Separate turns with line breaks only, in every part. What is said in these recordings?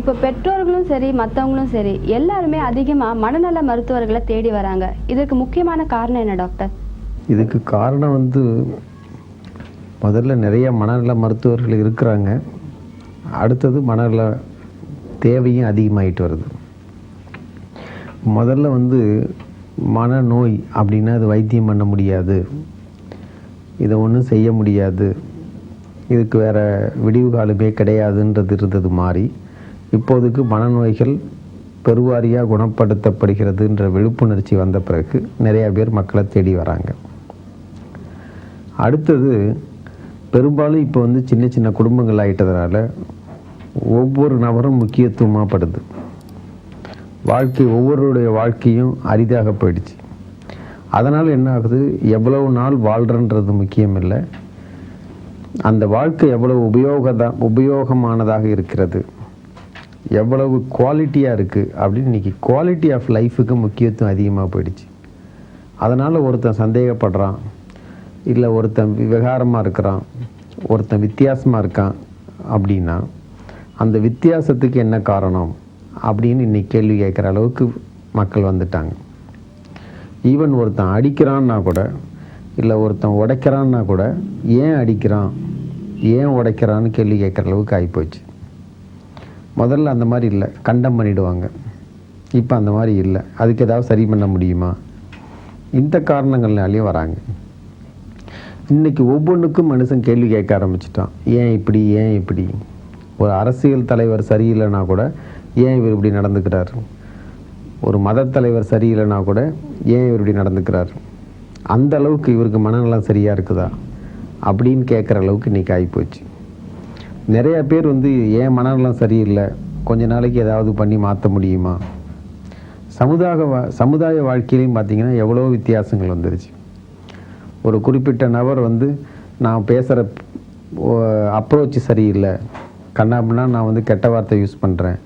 இப்போ பெற்றோர்களும் சரி மற்றவங்களும் சரி எல்லாருமே அதிகமாக மனநல மருத்துவர்களை தேடி வராங்க. இதற்கு முக்கியமான காரணம் என்ன டாக்டர்?
இதுக்கு காரணம் வந்து முதல்ல நிறைய மனநல மருத்துவர்கள் இருக்கிறாங்க. அடுத்தது மனநல தேவையும் அதிகமாயிட்டு வருது. முதல்ல வந்து மனநோய் அப்படின்னா அது வைத்தியம் பண்ண முடியாது. இதை ஒன்றும் செய்ய முடியாது. இதுக்கு வேறு விடிவு காலமே கிடையாதுன்றது இருந்தது மாதிரி இப்போதைக்கு மனநோய்கள் பெருவாரியாக குணப்படுத்தப்படுகிறதுன்ற விழிப்புணர்ச்சி வந்த பிறகு நிறையா பேர் மக்களை தேடி வராங்க. அடுத்தது பெரும்பாலும் இப்போ வந்து சின்ன சின்ன குடும்பங்கள் ஆகிட்டதுனால ஒவ்வொரு நபரும் முக்கியத்துவமாகப்படுது வாழ்க்கை ஒவ்வொருடைய வாழ்க்கையும் அரிதாக போயிடுச்சு. அதனால் என்ன ஆகுது? எவ்வளவு நாள் வாழ்கிறன்றது முக்கியம் இல்லை அந்த வாழ்க்கை எவ்வளவு உபயோகதா உபயோகமானதாக இருக்கிறது? எவ்வளவு குவாலிட்டியாக இருக்குது அப்படின்னு இன்றைக்கி குவாலிட்டி ஆஃப் லைஃபுக்கு முக்கியத்துவம் அதிகமாக போயிடுச்சு. அதனால் ஒருத்தன் சந்தேகப்படுறான். இல்லை ஒருத்தன் விவகாரமாக இருக்கிறான். ஒருத்தன் வித்தியாசமாக இருக்கான் அப்படின்னா அந்த வித்தியாசத்துக்கு என்ன காரணம் அப்படின்னு இன்றைக்கி கேள்வி கேட்குற அளவுக்கு மக்கள் வந்துட்டாங்க. ஈவன் ஒருத்தன் அடிக்கிறான்னா கூட இல்லை ஒருத்தன் உடைக்கிறான்னா கூட ஏன் அடிக்கிறான்? ஏன் உடைக்கிறான்னு கேள்வி கேட்குற அளவுக்கு ஆகிப்போச்சு முதல்ல அந்த மாதிரி இல்லை. கண்டம் பண்ணிடுவாங்க. இப்போ அந்த மாதிரி இல்லை. அதுக்கு ஏதாவது சரி பண்ண முடியுமா? இந்த காரணங்கள்னாலேயும் வராங்க. இன்றைக்கி ஒவ்வொன்றுக்கும் மனுஷன் கேள்வி கேட்க ஆரம்பிச்சிட்டான். ஏன் இப்படி ஏன் இப்படி? ஒரு அரசியல் தலைவர் சரியில்லைனா கூட ஏன் இவர் இப்படி நடந்துக்கிறார்? ஒரு மத தலைவர் சரியில்லைனா கூட ஏன் இவர் இப்படி நடந்துக்கிறார்? அந்த அளவுக்கு இவருக்கு மனநலம் சரியாக இருக்குதா? அப்படின்னு கேட்குற அளவுக்கு இன்றைக்கி ஆகிப்போச்சு நிறைய பேர் வந்து ஏன் மனநலம் சரியில்லை. கொஞ்ச நாளைக்கு ஏதாவது பண்ணி மாற்ற முடியுமா? சமுதாய வா சமுதாய வாழ்க்கையிலையும் பார்த்திங்கன்னா எவ்வளோ வித்தியாசங்கள் வந்துருச்சு. ஒரு குறிப்பிட்ட நபர் வந்து நான் பேசுகிற அப்ரோச் சரியில்லை. கண்ணாபின்னா நான் வந்து கெட்ட வார்த்தை யூஸ் பண்ணுறேன்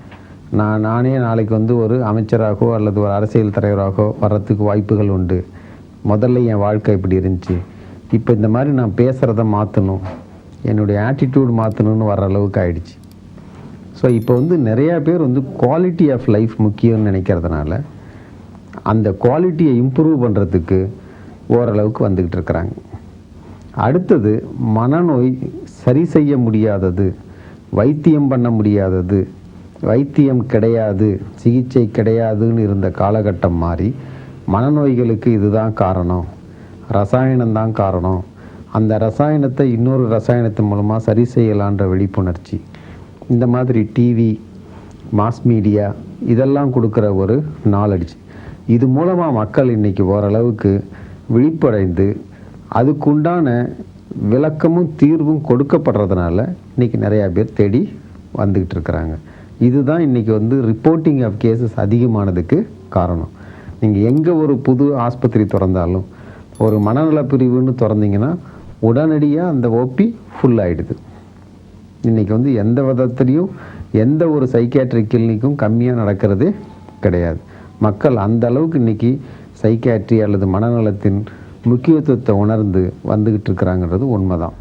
நான் நானே நாளைக்கு வந்து ஒரு அமைச்சராகவோ அல்லது ஒரு அரசியல் தலைவராகவோ வர்றதுக்கு வாய்ப்புகள் உண்டு. முதல்ல என் வாழ்க்கை இப்படி இருந்துச்சு. இப்போ இந்த மாதிரி நான் பேசுகிறத மாற்றணும் என்னுடைய ஆட்டிடியூட் மாற்றணும்னு வர அளவுக்கு ஆயிடுச்சு. ஸோ இப்போ வந்து நிறையா பேர் வந்து குவாலிட்டி ஆஃப் லைஃப் முக்கியம்னு நினைக்கிறதுனால அந்த குவாலிட்டியை இம்ப்ரூவ் பண்ணுறதுக்கு ஓரளவுக்கு வந்துக்கிட்டு இருக்கிறாங்க. அடுத்தது மனநோய் சரி செய்ய முடியாதது வைத்தியம் பண்ண முடியாதது வைத்தியம் கிடையாது சிகிச்சை கிடையாதுன்னு இருந்த காலகட்டம் மாறி மனநோய்களுக்கு இதுதான் காரணம் ரசாயனம்தான் காரணம் அந்த ரசாயனத்தை இன்னொரு ரசாயனத்தின் மூலமாக சரி செய்யலான்ற விழிப்புணர்ச்சி. இந்த மாதிரி டிவி மாஸ் மீடியா இதெல்லாம் கொடுக்குற ஒரு நாலெட்ஜ் இது மூலமாக மக்கள் இன்றைக்கி ஓரளவுக்கு விழிப்படைந்து அதுக்குண்டான விளக்கமும் தீர்வும் கொடுக்கப்படுறதுனால இன்றைக்கி நிறையா பேர் தேடி வந்துக்கிட்டு இருக்கிறாங்க. இதுதான் இன்றைக்கி வந்து ரிப்போர்ட்டிங் ஆஃப் கேசஸ் அதிகமானதுக்கு காரணம். நீங்கள் எங்கே ஒரு புது ஆஸ்பத்திரி திறந்தாலும் ஒரு மனநல பிரிவுன்னு திறந்தீங்கன்னா உடனடியாக அந்த ஓபி ஃபுல் ஆகிடுது இன்றைக்கி வந்து எந்த விதத்துலேயும் எந்த ஒரு சைக்கியாட்ரிக் கிளினிக்கும் கம்மியாக நடக்கிறதே கிடையாது. மக்கள் அந்த அளவுக்கு இன்றைக்கி சைக்கியாட்ரி அல்லது மனநலத்தின் முக்கியத்துவத்தை உணர்ந்து வந்துக்கிட்டு இருக்கிறாங்கிறது உண்மைதான்.